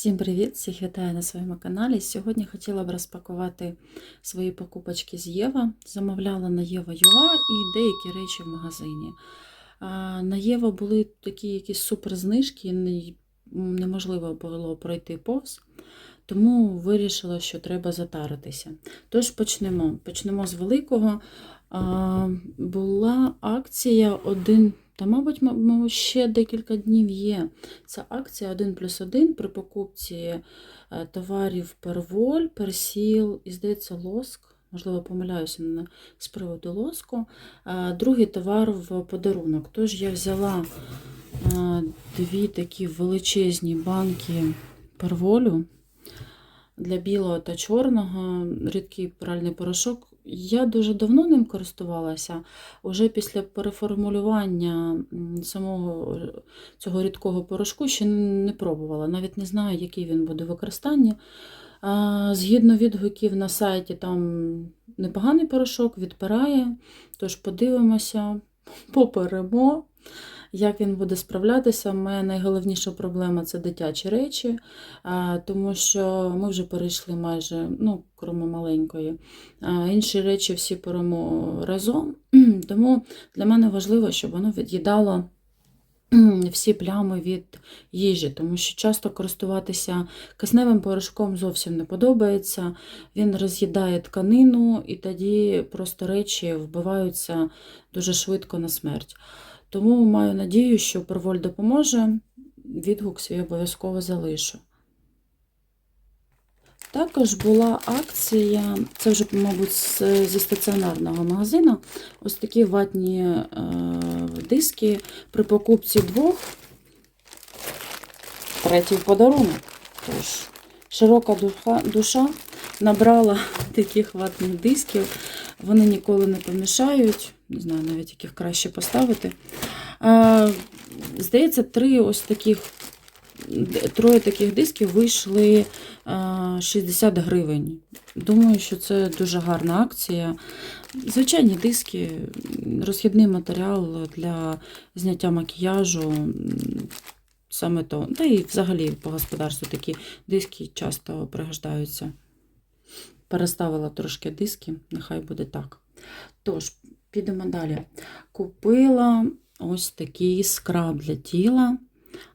Всім привіт! Всіх вітаю на своєму каналі. Сьогодні хотіла б розпакувати свої покупочки з Єва. Замовляла на Єва.ua і деякі речі в магазині. На Єва були такі якісь суперзнижки, неможливо було пройти повз, тому вирішила, що треба затаритися. Тож почнемо. Почнемо з великого. Була акція один. Та, мабуть, м- м- ще декілька днів є. Це акція 1 плюс 1 при покупці е, товарів перволь, персіл і, здається, лоск. Можливо, помиляюся з приводу лоску. Е, Другий товар в подарунок. Тож я взяла е, дві такі величезні банки перволю для білого та чорного, рідкий пральний порошок. Я дуже давно ним користувалася. Уже після переформулювання самого е, цього рідкого порошку ще не пробувала. Навіть не знаю, який він буде в використанні. Згідно відгуків на сайті, там непоганий порошок відпирає. Тож подивимося, поперемо, як він буде справлятися. Моя найголовніша проблема це дитячі речі, тому що ми вже перейшли майже, ну, крім маленької. Інші речі всі беремо разом. Тому для мене важливо, щоб воно від'їдало всі плями від їжі, тому що часто користуватися кисневим порошком зовсім не подобається. Він роз'їдає тканину, і тоді просто речі вбиваються дуже швидко на смерть. Тому маю надію, що Перволь допоможе. Відгук свій обов'язково залишу. Також була акція, це вже, мабуть, зі стаціонарного магазину. Ось такі ватні е, диски при покупці двох. Третій подарунок. Тож, широка душа, душа набрала таких ватних дисків. Вони ніколи не помішають. Не знаю навіть, яких краще поставити. Е, здається, три ось таких. Троє таких дисків вийшли е, 60 гривень. Думаю, що це дуже гарна акція. Звичайні диски, розхідний матеріал для зняття макіяжу. Саме то. Та і взагалі по господарству такі диски часто пригождаються. Переставила трошки диски, нехай буде так. Тож, підемо далі. Купила ось такий скраб для тіла,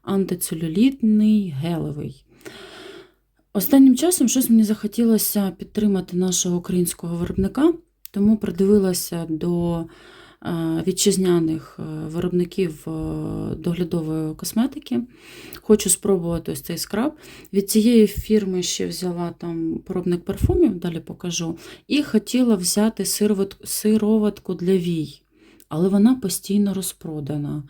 антицелюлітний, гелевий. Останнім часом щось мені захотілося підтримати нашого українського виробника, тому придивилася до вітчизняних е, виробників е, доглядової косметики. Хочу спробувати ось цей скраб. Від цієї фірми ще взяла там поробник парфумів, далі покажу. І хотіла взяти сироватку для вій, але вона постійно розпродана.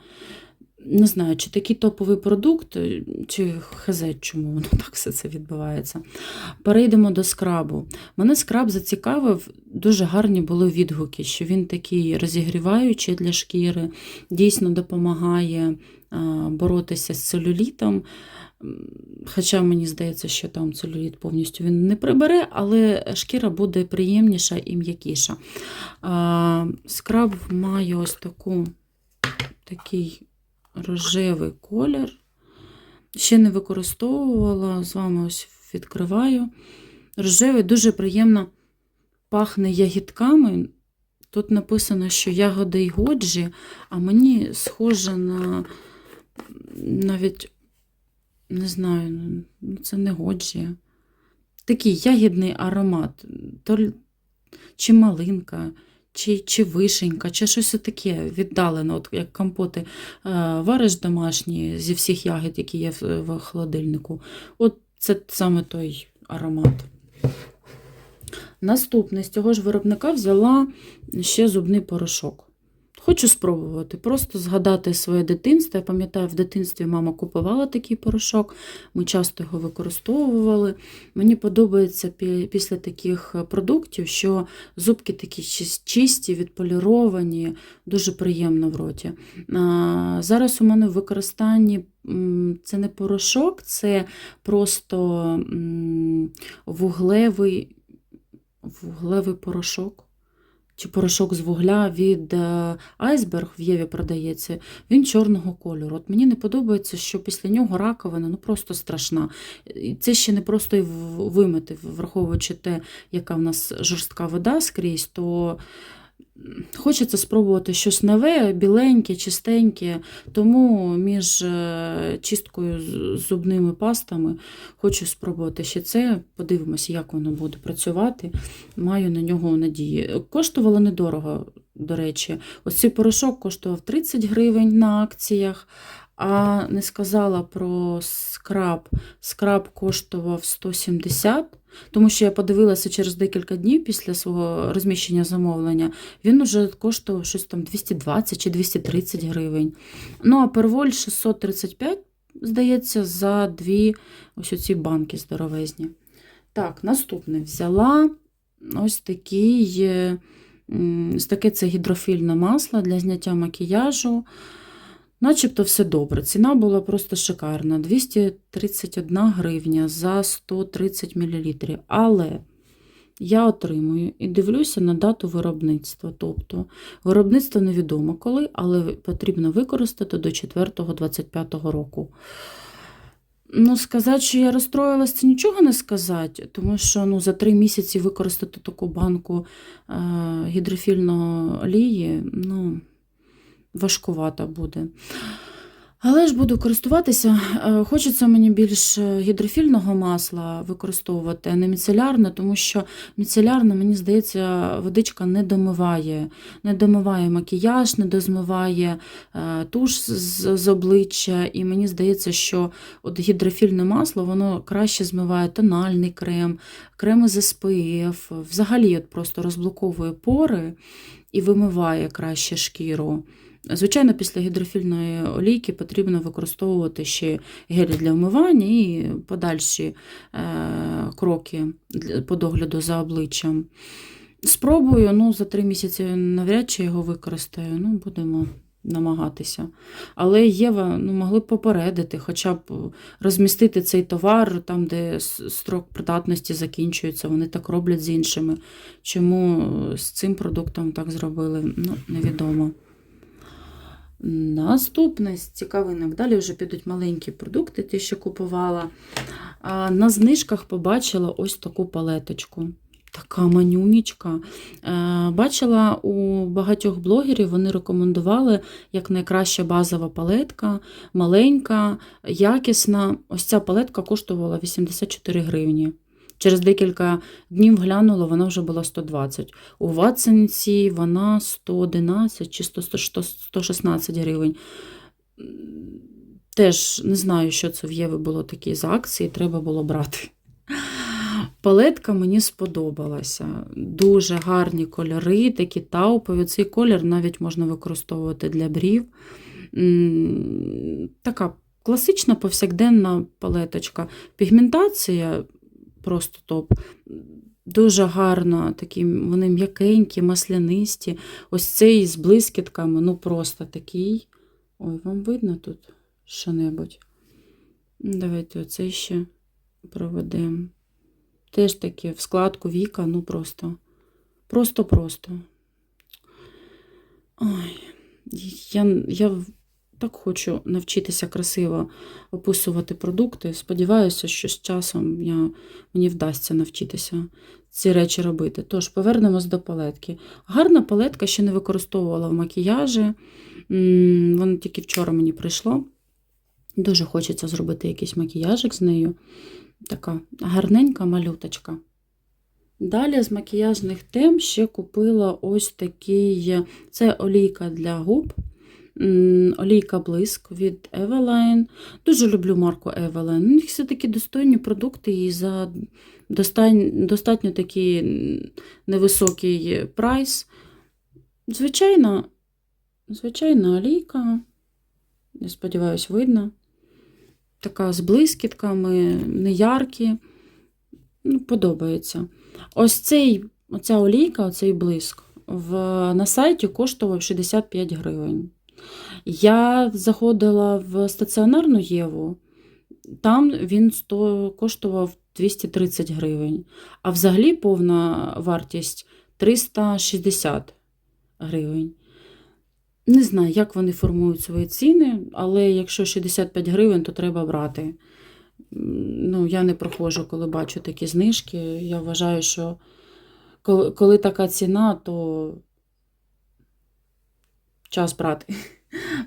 Не знаю, чи такий топовий продукт, чи хз, чому воно так все це відбувається. Перейдемо до скрабу. Мене скраб зацікавив, дуже гарні були відгуки, що він такий розігріваючий для шкіри, дійсно допомагає боротися з целюлітом. Хоча мені здається, що там целюліт повністю він не прибере, але шкіра буде приємніша і м'якіша. Скраб має ось таку, такий рожевий колір. Ще не використовувала, з вами ось відкриваю. Рожевий дуже приємно пахне ягідками. Тут написано, що ягоди й годжі, а мені схоже на навіть, не знаю, ну, це не годжі. Такий ягідний аромат. То чи малинка, чи, чи вишенька, чи щось таке віддалене, от як компоти е, вариш домашні зі всіх ягід, які є в, в холодильнику. От це саме той аромат. Наступне з цього ж виробника взяла ще зубний порошок. Хочу спробувати, просто згадати своє дитинство. Я пам'ятаю, в дитинстві мама купувала такий порошок, ми часто його використовували. Мені подобається після таких продуктів, що зубки такі чисті, відполіровані, дуже приємно в роті. Зараз у мене в використанні це не порошок, це просто вуглевий, вуглевий порошок. Чи порошок з вугля від е, Айсберг в Єві продається, він чорного кольору. От мені не подобається, що після нього раковина ну просто страшна. І Це ще не просто й вимити, враховуючи те, яка в нас жорстка вода скрізь, то хочеться спробувати щось нове, біленьке, чистеньке. Тому між е, чисткою з зубними пастами хочу спробувати ще це. Подивимося, як воно буде працювати. Маю на нього надії. Коштувало недорого, до речі. Ось цей порошок коштував 30 гривень на акціях. А не сказала про скраб. Скраб коштував 170, тому що я подивилася через декілька днів після свого розміщення замовлення. Він уже коштував щось там 220 чи 230 гривень. Ну, а перволь 635, здається, за дві ось оці банки здоровезні. Так, наступне взяла ось такий, е, ось таке це гідрофільне масло для зняття макіяжу. Начебто все добре. Ціна була просто шикарна. 231 гривня за 130 мл. Але я отримую і дивлюся на дату виробництва. Тобто виробництво невідомо коли, але потрібно використати до 4-25 року. Ну, сказати, що я розстроїлась, це нічого не сказати, тому що ну, за три місяці використати таку банку е, гідрофільного олії, ну, важкувато буде. Але ж буду користуватися. Е, Хочеться мені більш гідрофільного масла використовувати, а не міцелярне, тому що міцелярне, мені здається, водичка не домиває. Не домиває макіяж, не дозмиває е, туш з, з обличчя. І мені здається, що от гідрофільне масло воно краще змиває тональний крем, креми з СПФ, взагалі от просто розблоковує пори і вимиває краще шкіру. Звичайно, після гідрофільної олійки потрібно використовувати ще гелі для вмивання і подальші е, кроки по догляду за обличчям. Спробую, ну, за три місяці навряд чи його використаю, ну, будемо намагатися. Але Єва ну, могли б попередити, хоча б розмістити цей товар там, де строк придатності закінчується. Вони так роблять з іншими. Чому з цим продуктом так зробили, ну, невідомо. Наступне з цікавинок. Далі вже підуть маленькі продукти, ті, що купувала. На знижках побачила ось таку палеточку. Така манюнічка. Е, Бачила у багатьох блогерів, вони рекомендували як найкраща базова палетка, маленька, якісна. Ось ця палетка коштувала 84 гривні. Через декілька днів глянула, вона вже була 120. У Ватсенці вона 111 чи 100 100 116 гривень. Теж не знаю, що це в Єви було такі за акції, треба було брати. Палетка мені сподобалася. Дуже гарні кольори, такі таупові. Цей колір навіть можна використовувати для брів. Така класична повсякденна палеточка. Пігментація просто топ. Дуже гарно, такі вони м'якенькі, маслянисті. Ось цей з блискітками, ну просто такий. Ой, вам видно тут що-небудь? Давайте оцей ще проведемо. Теж таке в складку віка, ну просто. Просто-просто. Ой, я, я так хочу навчитися красиво описувати продукти. Сподіваюся, що з часом я, мені вдасться навчитися ці речі робити. Тож, повернемось до палетки. Гарна палетка ще не використовувала в макіяжі. Воно тільки вчора мені прийшло. Дуже хочеться зробити якийсь макіяжик з нею. Така гарненька малюточка. Далі з макіяжних тем ще купила ось такий. Це олійка для губ. Олійка блиск від Eveline. Дуже люблю марку Eveline. У них все такі достойні продукти і за достатньо такий невисокий прайс. Звичайно, звичайна олійка. Я сподіваюся, видно. Така з блискітками, неяркі. Ну, подобається. Ось цей, оця олійка, оцей блиск, в, на сайті коштував 65 гривень. Я заходила в стаціонарну Єву, там він 100, коштував 230 гривень. А взагалі повна вартість 360 гривень. Не знаю, як вони формують свої ціни, але якщо 65 гривень, то треба брати. Ну, я не проходжу, коли бачу такі знижки. Я вважаю, що коли, коли така ціна, то час брати.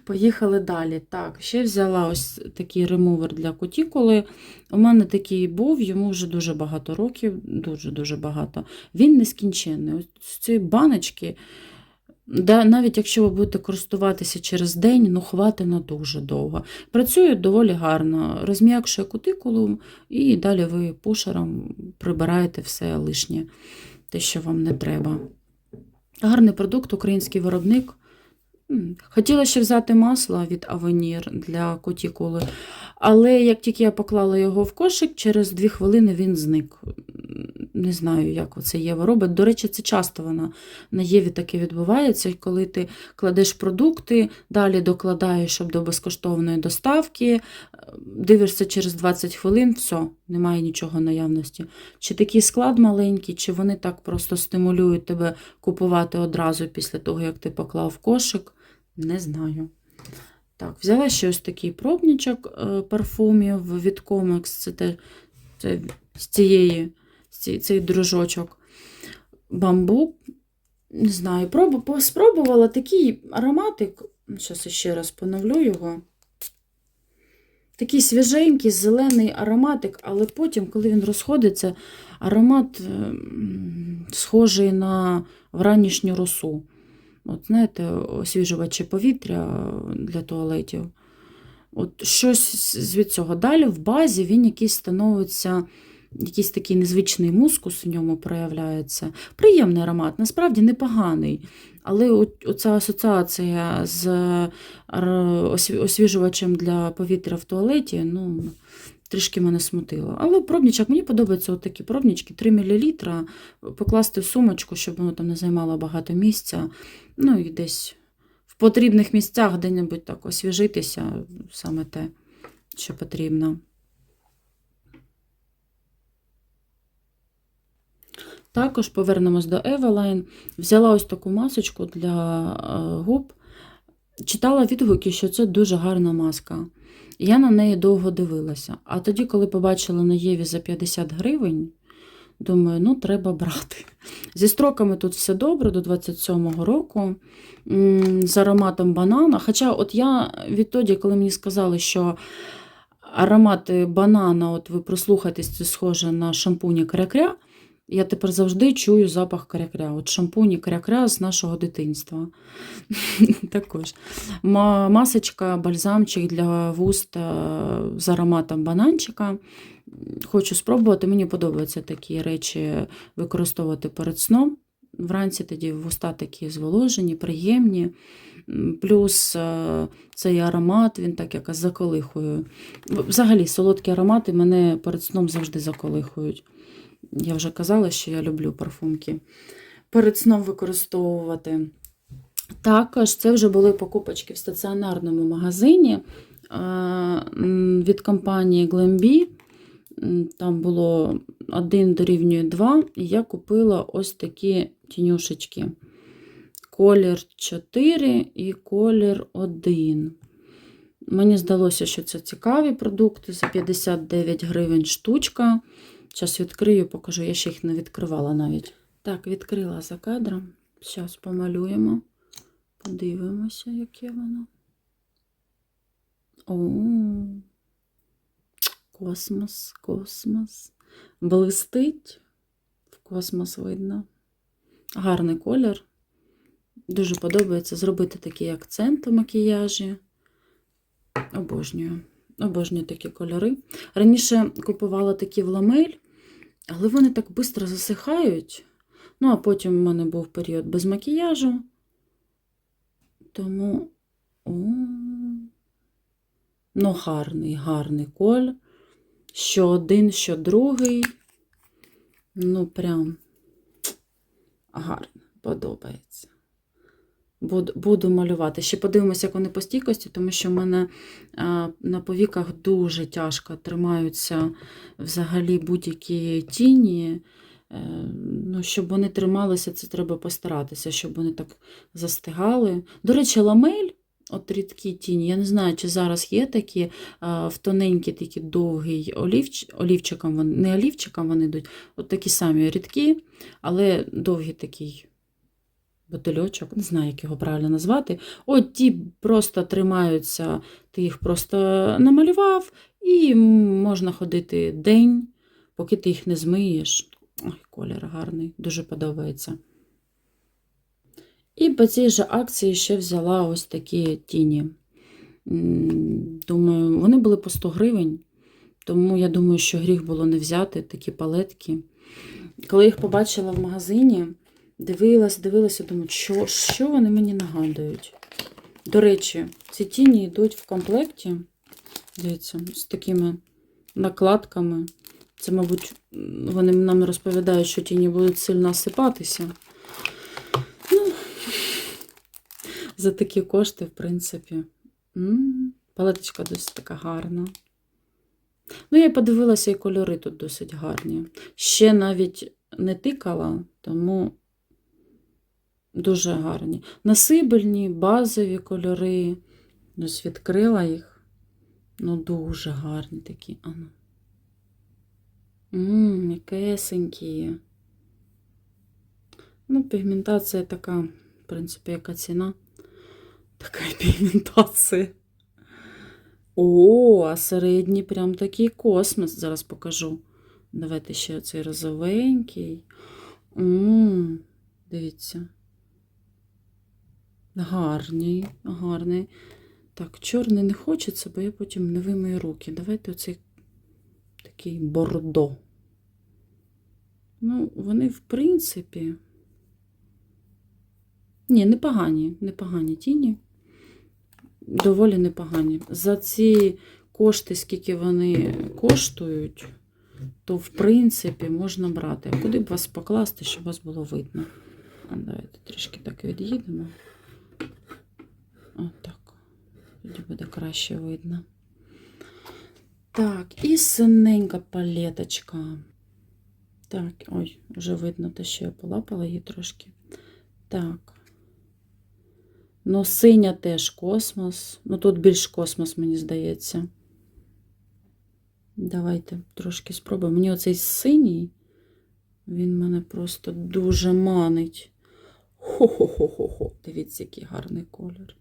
Поїхали далі. Так, ще взяла ось такий ремувер для кутікули. У мене такий був, йому вже дуже багато років, дуже-дуже багато. Він нескінченний. Ось цієї баночки, да, навіть якщо ви будете користуватися через день, ну хватить на дуже довго. Працює доволі гарно, розм'якшує кутикулу, і далі ви пушером прибираєте все лишнє, те, що вам не треба. Гарний продукт, український виробник. Хотіла ще взяти масло від Avenir для кутікули, але як тільки я поклала його в кошик, через дві хвилини він зник. Не знаю, як це Єва робить. До речі, це часто вона на Єві таке відбувається, коли ти кладеш продукти, далі докладаєш щоб до безкоштовної доставки, е, дивишся через 20 хвилин, все, немає нічого наявності. Чи такий склад маленький, чи вони так просто стимулюють тебе купувати одразу після того, як ти поклав кошик, не знаю. Так, взяла ще ось такий пробничок е, парфумів від Comex, це, те, це з цієї, цей дружочок. Бамбук. Не знаю, пробу, спробувала такий ароматик. Зараз ще раз поновлю його. Такий свіженький, зелений ароматик, але потім, коли він розходиться, аромат е, схожий на вранішню росу. От, знаєте, освіжувачі повітря для туалетів. От щось від цього. Далі в базі він якийсь становиться, якийсь такий незвичний мускус у ньому проявляється. Приємний аромат, насправді непоганий. Але оця асоціація з освіжувачем для повітря в туалеті, ну, трішки мене смутило. Але пробничок, мені подобаються от такі пробнички, 3 мл, покласти в сумочку, щоб воно там не займало багато місця. Ну і десь в потрібних місцях де-небудь так освіжитися, саме те, що потрібно. Також повернемось до Eveline. Взяла ось таку масочку для е, губ. Читала відгуки, що це дуже гарна маска. Я на неї довго дивилася. А тоді, коли побачила на Єві за 50 гривень, думаю, ну треба брати. Зі строками тут все добре до 27-го року, з ароматом банана. Хоча, от я відтоді, коли мені сказали, що аромат банана, от ви прислухайтесь, це схоже на шампуні крякря, я тепер завжди чую запах крякря. От шампуні крякря з нашого дитинства. Також. Масочка, бальзамчик для вуст е, з ароматом бананчика. Хочу спробувати. Мені подобаються такі речі використовувати перед сном. Вранці тоді вуста такі зволожені, приємні. Плюс е, цей аромат, він так якось заколихує. Взагалі, солодкі аромати мене перед сном завжди заколихують. Я вже казала, що я люблю парфумки. Перед сном використовувати. Також це вже були покупочки в стаціонарному магазині е, від компанії Glambi. Там було 1 дорівнює 2, і я купила ось такі тінюшечки. Колір 4 і колір 1. Мені здалося, що це цікаві продукти за 59 гривень штучка. Зараз відкрию, покажу. Я ще їх не відкривала навіть. Так, відкрила за кадром. Зараз помалюємо. Подивимося, яке воно. О, космос, космос. Блистить. В космос видно. Гарний колір. Дуже подобається зробити такий акцент у макіяжі. Обожнюю. Обожнюю такі кольори. Раніше купувала такі в ламель, але вони так швидко засихають. Ну, а потім в мене був період без макіяжу. Тому. О, ну, гарний, гарний коль. Що один, що другий. Ну, прям гарно, подобається. Буду, малювати. Ще подивимося, як вони по стійкості, тому що в мене на повіках дуже тяжко тримаються взагалі будь-які тіні. ну, щоб вони трималися, це треба постаратися, щоб вони так застигали. До речі, ламель, от рідкі тіні, я не знаю, чи зараз є такі в тоненький, такі довгий олівч, олівчиком, не олівчиком вони йдуть, от такі самі рідкі, але довгий такий бутильочок, не знаю, як його правильно назвати. От ті просто тримаються, ти їх просто намалював, і можна ходити день, поки ти їх не змиєш. Ой, колір гарний, дуже подобається. І по цій же акції ще взяла ось такі тіні. Думаю, вони були по 100 гривень, тому я думаю, що гріх було не взяти такі палетки. Коли їх побачила в магазині, дивилась, дивилася, думаю, що, що вони мені нагадують. До речі, ці тіні йдуть в комплекті. Дивіться, з такими накладками. Це, мабуть, вони нам розповідають, що тіні будуть сильно осипатися. Ну, за такі кошти, в принципі. М, Палеточка досить така гарна. Ну, я подивилася, і кольори тут досить гарні. Ще навіть не тикала, тому дуже гарні. Насибельні, базові кольори. Ось відкрила їх. Ну, дуже гарні такі. Ану. Ммм, м'якесенькі. Ну, пігментація така, в принципі, яка ціна. Така пігментація. О, а середній прям такий космос. Зараз покажу. Давайте ще цей розовенький. Ммм, дивіться. Гарний, гарний. Так, чорний не хочеться, бо я потім не вимию руки. Давайте оцей такий бордо. Ну, вони, в принципі. Ні, непогані, непогані тіні. Доволі непогані. За ці кошти, скільки вони коштують, то, в принципі, можна брати. Куди б вас покласти, щоб вас було видно? А давайте трішки так від'їдемо. Отак. Тоді буде краще видно. Так, і синенька палеточка. Так, ой, вже видно те, що я полапала її трошки. Так. Ну, синя теж космос. Ну, тут більш космос, мені здається. Давайте трошки спробуємо. Мені оцей синій, він мене просто дуже манить. Хо-хо-хо-хо-хо. Дивіться, який гарний колір.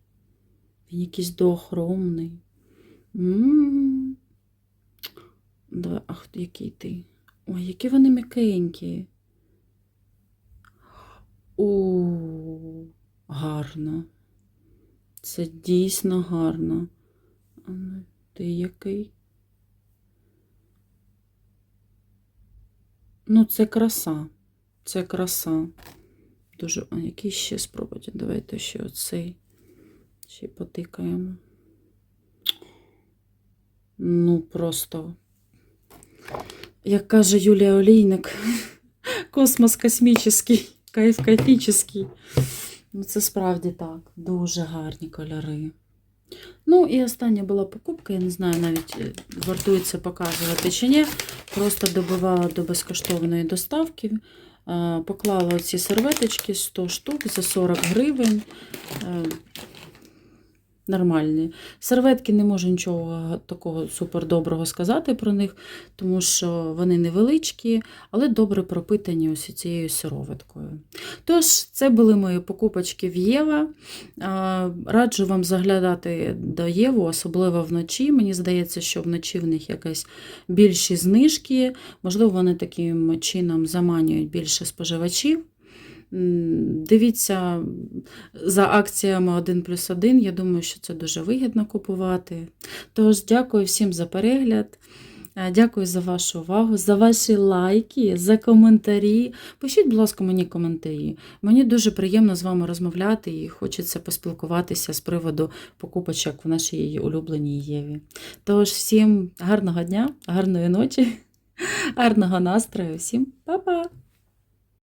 Він якийсь доохромний. Давай, ах, який ти. Ой, які вони м'якенькі. У, гарно. Це дійсно гарно. А ну, Ти який? Ну, це краса. Це краса. Дуже. А який ще спробуйте? Давайте ще оцей. Ще потикаємо. Ну, просто, як каже Юлія Олійник, космос космічний, кайф кайфічний. Ну, це справді так. Дуже гарні кольори. Ну, і остання була покупка, я не знаю, навіть е, вартується показувати чи ні. Просто добивала до безкоштовної доставки. Е, Поклала ці серветочки 100 штук за 40 гривень. Нормальні. Серветки не можу нічого такого супердоброго сказати про них, тому що вони невеличкі, але добре пропитані ось цією сироваткою. Тож, це були мої покупочки в Єва. Раджу вам заглядати до Єву, особливо вночі. Мені здається, що вночі в них якась більші знижки. Можливо, вони таким чином заманюють більше споживачів. Дивіться за акціями 1 плюс 1. Я думаю, що це дуже вигідно купувати. Тож, дякую всім за перегляд. Е, Дякую за вашу увагу, за ваші лайки, за коментарі. Пишіть, будь ласка, мені коментарі. Мені дуже приємно з вами розмовляти і хочеться поспілкуватися з приводу покупочок в нашій улюбленій Єві. Тож, всім гарного дня, гарної ночі, гарного настрою, всім па-па!